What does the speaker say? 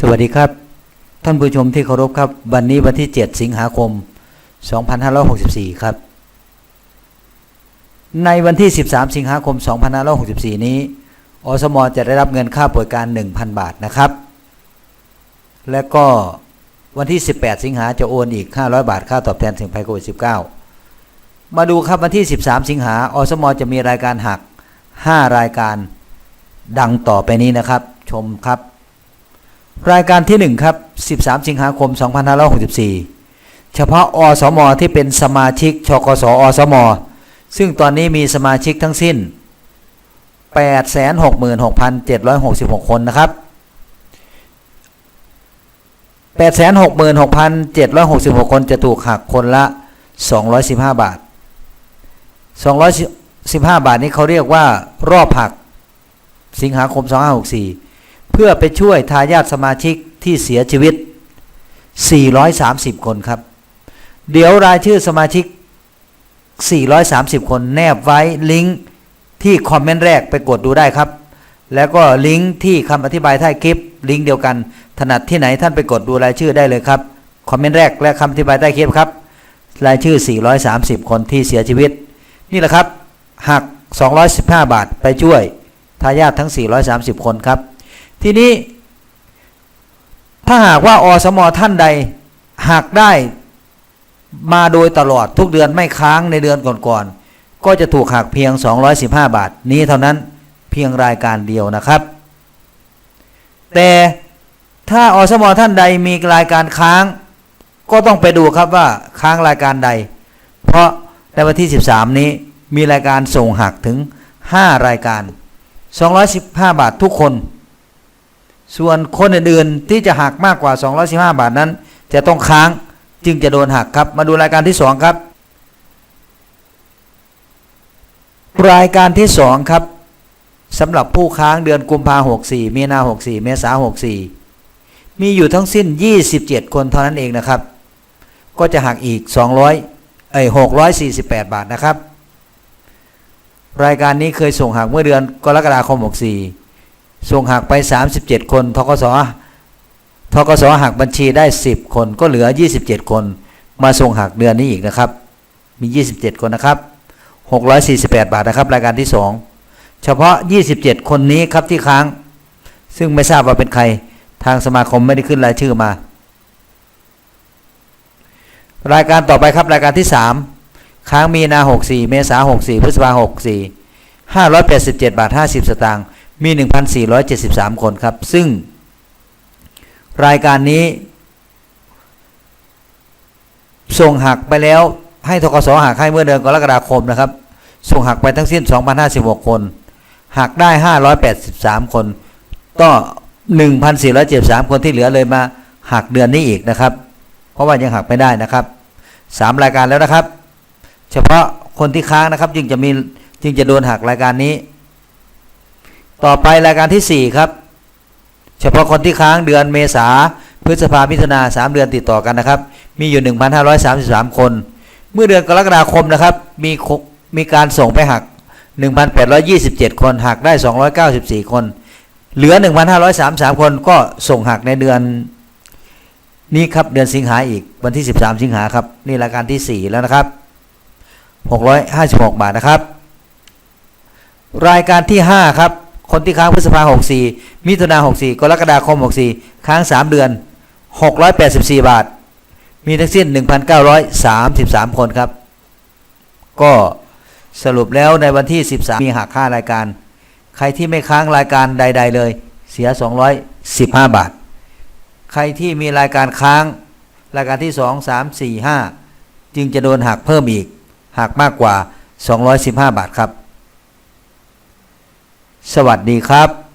สวัสดีครับ ท่านผู้ชมที่เคารพครับ วันนี้วันที่ 7 สิงหาคม 2564 ครับ ในวันที่ 13 สิงหาคม 2564 นี้ อสมจะได้รับเงินค่าป่วยการ 1,000 บาทนะครับ และก็วันที่ 18 สิงหาจะโอนอีก 500 บาทค่าตอบแทนถึงภัยโควิด -19 มาดูครับวันที่ 13 สิงหาอสมจะมีรายการหัก 5 รายการดังต่อไปนี้นะครับ ชมครับ รายการที่ 1 ครับ 13 สิงหาคม 2564 เฉพาะอสม ที่เป็นสมาชิกชกสอสม ซึ่งตอนนี้มีสมาชิกทั้งสิ้น 866,766 คนนะครับ 866,766 คนจะถูกหักคนละ 215 บาท 215 บาทนี้เขาเรียกว่ารอบหัก สิงหาคม 2564 พื่อไปช่วยทายาทสมาชิกที่เสียชีวิต 430 คนครับ เดี๋ยวรายชื่อสมาชิก 430 คนแนบไว้ลิงก์ที่คอมเมนต์แรกไปกดดูได้ครับ แล้วก็ลิงก์ที่คำอธิบายท้ายคลิป ลิงก์เดียวกัน ถนัดที่ไหนท่านไปกดดูรายชื่อได้เลยครับ คอมเมนต์แรกและคำอธิบายใต้คลิปครับ รายชื่อ 430 คนที่เสียชีวิต นี่แหละครับหัก 215 บาทไปช่วยทายาททั้ง 430 คนครับ ทีนี้ ถ้าหากว่าอสมท่านใดหักได้มาโดยตลอดทุกเดือนไม่ค้างในเดือนก่อนๆก็จะถูกหักเพียง 215 บาท นี้เท่านั้นเพียงรายการเดียวนะครับ แต่ถ้าอสมท่านใดมีรายการค้าง ก็ต้องไปดูครับว่าค้างรายการใด เพราะในวันที่ 13 นี้มีรายการส่งหักถึง 5 รายการ 215 บาททุกคน ส่วนคนอื่นๆที่จะหักมากกว่า 215 บาทนั้น จะต้องค้างจึงจะโดนหักครับ มาดูรายการที่ 2 ครับ รายการที่ 2 ครับสำหรับผู้ค้างเดือนกุมภาหกสี่มีนาหกสี่เมษาหกสี่มีอยู่ทั้งสิ้น 27 คนเท่านั้นเองนะครับ ก็จะหักอีก 200เอ้ย648 บาทนะครับ รายการนี้เคยส่งหักเมื่อเดือนกรกฎาคม 64 ส่งหักไป 37 คนทกสทกสหักบัญชีได้ 10 คนก็เหลือ 27 คน มาส่งหักเดือนนี้อีกนะครับ มี 27 คนนะครับ 648 บาทนะครับ รายการที่ 2 เฉพาะ 27 คนนี้ครับที่ค้าง ซึ่งไม่ทราบว่าเป็นใครทางสมาคมไม่ได้ขึ้นรายชื่อมา รายการต่อไปครับรายการที่ 3 ค้างมีนา 64 เมษา64 พฤษภา64 587 บาท 50 สตางค์ มี 1,473 คนครับ ซึ่งรายการนี้ ส่งหักไปแล้วให้ทกสหักให้เมื่อเดือนกรกฎาคมนะครับ ส่งหักไปทั้งสิ้น 2,056 คน หักได้ 583 คนก็1,473 คนที่เหลือเลยมาหักเดือนนี้อีกนะครับ เพราะว่ายังหักไม่ได้นะครับ 3 รายการแล้วนะครับ เฉพาะคนที่ค้างนะครับ จึงจะมีจึงจะโดนหักรายการนี้ ต่อไปรายการที่ 4 ครับ เฉพาะคนที่ค้างเดือนเมษาพฤษภามิถุนาสามเดือนติดต่อกันนะครับ มีอยู่ 1,533 คน เมื่อเดือนกรกฎาคมนะครับ มีคมีการส่งไปหัก 1,827 คนหักได้ 294 คน เหลือ 1,533 คนก็ส่งหักในเดือนนี้ครับเดือนสิงหาอีกวันที่ 13 สิงหาครับนี่รายการที่ 4 แล้วนะครับ 656 บาทนะครับ รายการที่ 5 ครับ คนที่ค้างพฤษภา64มิถุนา64กรกฎาคม64ค้าง3เดือน684บสี่บาท มีทั้งสิ้น1,933คนครับ ก็สรุปแล้วในวันที่13มีหักค่ารายการ ใครที่ไม่ค้างรายการใด ๆ เลย เสีย215บห้าบาท ใครที่มีรายการค้างรายการที่2 3 4 5จึงจะโดนหักเพิ่มอีกหักมากกว่า 215 บาทครับ สวัสดีครับ